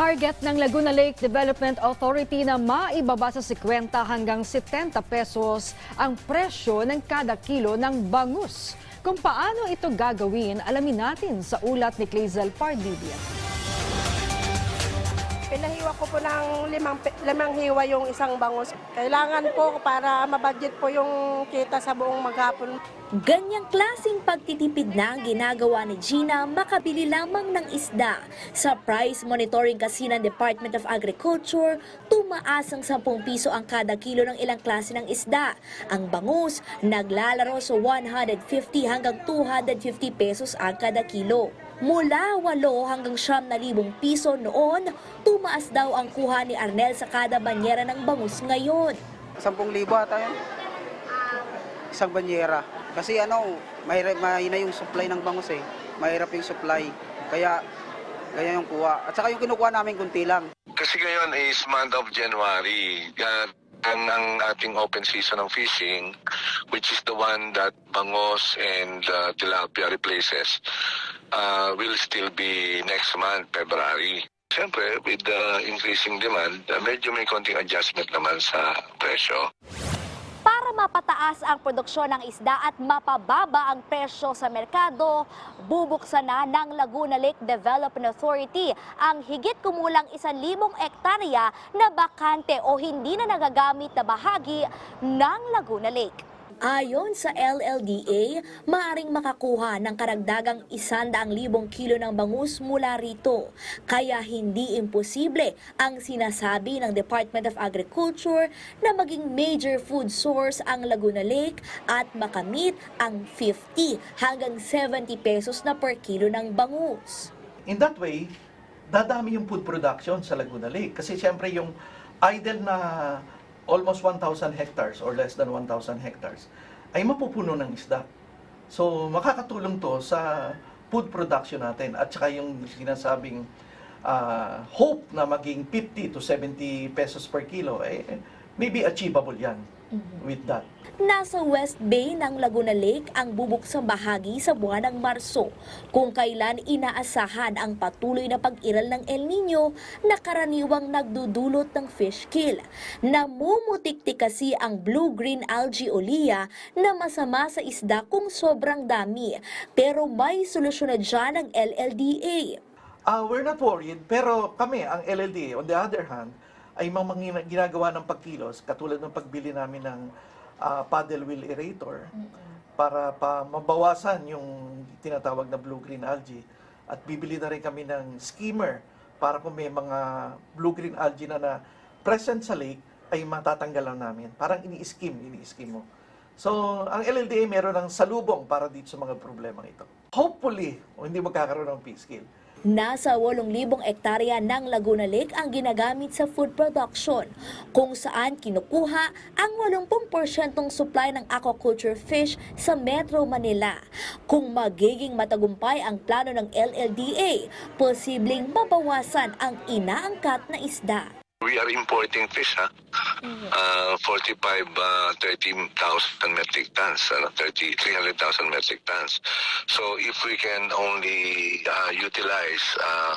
Target ng Laguna Lake Development Authority na maibaba sa 50 hanggang 70 pesos ang presyo ng kada kilo ng bangus. Kung paano ito gagawin, alamin natin sa ulat ni Clazel Pardibia. Pinahiwa ko po ng limang, limang hiwa yung isang bangus. Kailangan po para mabudget po yung kita sa buong maghapon. Ganyang klasing pagtitipid na ang ginagawa ni Gina makabili lamang ng isda. Sa price monitoring kasi ng Department of Agriculture, tumaas ang 10 piso ang kada kilo ng ilang klase ng isda. Ang bangus, naglalaro sa 150 hanggang 250 pesos ang kada kilo. Mula 8 hanggang 9,000 piso noon, tumaas daw ang kuha ni Arnel sa kada banyera ng bangus ngayon. 10,000 ata yun. Isang banyera. Kasi ano, mahirap, mahina yung supply ng bangus eh. Mahirap yung supply. Kaya, kaya yung kuha. At saka yung kinukuha namin kunti lang. Kasi ngayon is month of January. Uh, ang, ang ating open season ng fishing, which is the one that Bangos and uh, Tilapia replaces, uh, will still be next month, February. Siyempre, with the increasing demand, uh, medyo may konting adjustment naman sa presyo. Mapataas ang produksyon ng isda at mapababa ang presyo sa merkado, bubuksan na ng Laguna Lake Development Authority ang higit kumulang 1,000 ektarya na bakante o hindi na nagagamit na bahagi ng Laguna Lake. Ayon sa LLDA, maaring makakuha ng karagdagang 100,000 kilo ng bangus mula rito. Kaya hindi imposible ang sinasabi ng Department of Agriculture na maging major food source ang Laguna Lake at makamit ang 50 hanggang 70 pesos na per kilo ng bangus. In that way, dadami yung food production sa Laguna Lake. Kasi siyempre yung idle na almost 1,000 hectares or less than 1,000 hectares ay mapupuno ng isda. So makakatulong to sa food production natin at saka yung sinasabing ah, hope na maging 50 to 70 pesos per kilo, eh, maybe achievable yan with that. Nasa West Bay ng Laguna Lake ang bubuksang bahagi sa buwan ng Marso, kung kailan inaasahan ang patuloy na pag-iral ng El Nino na karaniwang nagdudulot ng fish kill. Namumutiktik kasi ang blue-green algae olia na masama sa isda kung sobrang dami. Pero may solusyon na dyan ang LLDA. Uh, we're not worried, pero kami, ang LLDA, on the other hand, ay mga mga ginagawa ng pagkilos, katulad ng pagbili namin ng ah, paddle wheel aerator para pa mabawasan yung tinatawag na blue-green algae. At bibili na rin kami ng skimmer para kung may mga blue-green algae na na present sa lake, ay matatanggal lang namin. Parang ini-skim, ini-skim mo. So, ang LLDA meron ng salubong para dito sa mga problema ito. Hopefully, hindi magkakaroon ng fish kill. Nasa 8,000 ektarya ng Laguna Lake ang ginagamit sa food production, kung saan kinukuha ang 80% supply ng aquaculture fish sa Metro Manila. Kung magiging matagumpay ang plano ng LLDA, posibleng mabawasan ang inaangkat na isda. We are importing fish, ha? Uh, 45, uh, 30,000 metric tons, ano, 30, 300,000 metric tons. So if we can only uh, utilize uh,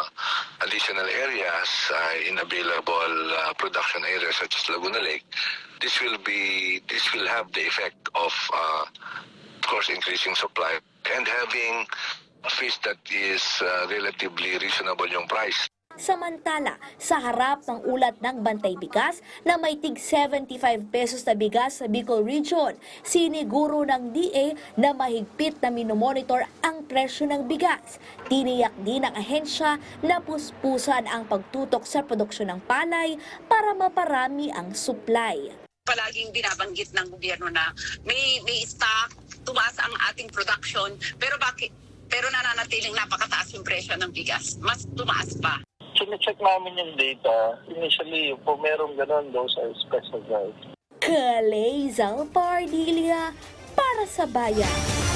additional areas uh, in available uh, production areas such as Laguna Lake, this will be, this will have the effect of, uh, of course, increasing supply and having a fish that is uh, relatively reasonable yung price. Samantala, sa harap ng ulat ng Bantay Bigas na may tig 75 pesos na bigas sa Bicol Region, siniguro ng DA na mahigpit na minomonitor ang presyo ng bigas. Tiniyak din ng ahensya na puspusan ang pagtutok sa produksyon ng palay para maparami ang supply. palaging binabanggit ng gobyerno na may may stock, tumaas ang ating production, pero bakit pero nananatiling napakataas yung presyo ng bigas. Mas tumaas pa. Chine-check namin yung data. Initially, kung merong ganun, those are special guides. Kalezal Pardilia para sa bayan.